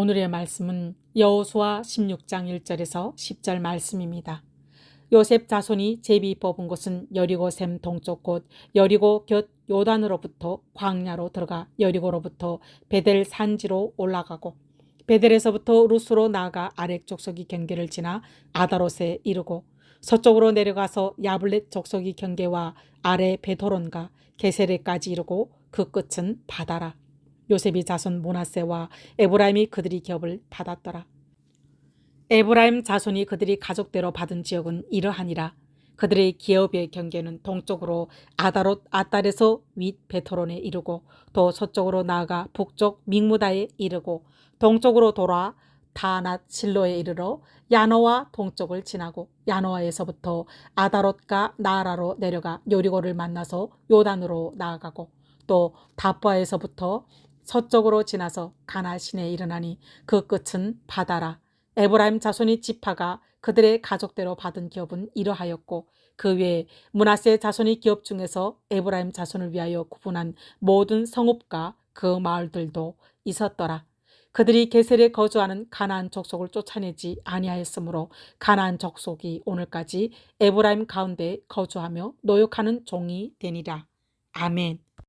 오늘의 말씀은 여호수아 16장 1절에서 10절 말씀입니다. 요셉 자손이 제비 뽑은 곳은 여리고 샘 동쪽 곳 여리고 곁 요단으로부터 광야로 들어가 여리고로부터 베델 산지로 올라가고 베델에서부터 루스로 나아가 아렉 족속이 경계를 지나 아다롯에 이르고 서쪽으로 내려가서 야블렛 족속이 경계와 아래 베도론과 게세레까지 이르고 그 끝은 바다라. 요셉이 자손 모나세와 에브라임이 그들이 기업을 받았더라. 에브라임 자손이 그들이 가족대로 받은 지역은 이러하니라. 그들의 기업의 경계는 동쪽으로 아다롯 아딸에서 윗 베토론에 이르고 또 서쪽으로 나아가 북쪽 믹무다에 이르고 동쪽으로 돌아 다낫 실로에 이르러 야노와 동쪽을 지나고 야노아에서부터 아다롯과 나아라로 내려가 요리고를 만나서 요단으로 나아가고 또 다바에서부터 서쪽으로 지나서 가나 시내에 이르나니 그 끝은 바다라. 에브라임 자손이 지파가 그들의 가족대로 받은 기업은 이러하였고 그 외에 문하세 자손이 기업 중에서 에브라임 자손을 위하여 구분한 모든 성읍과 그 마을들도 있었더라. 그들이 게셀에 거주하는 가나안 족속을 쫓아내지 아니하였으므로 가나안 족속이 오늘까지 에브라임 가운데 거주하며 노역하는 종이 되니라. 아멘.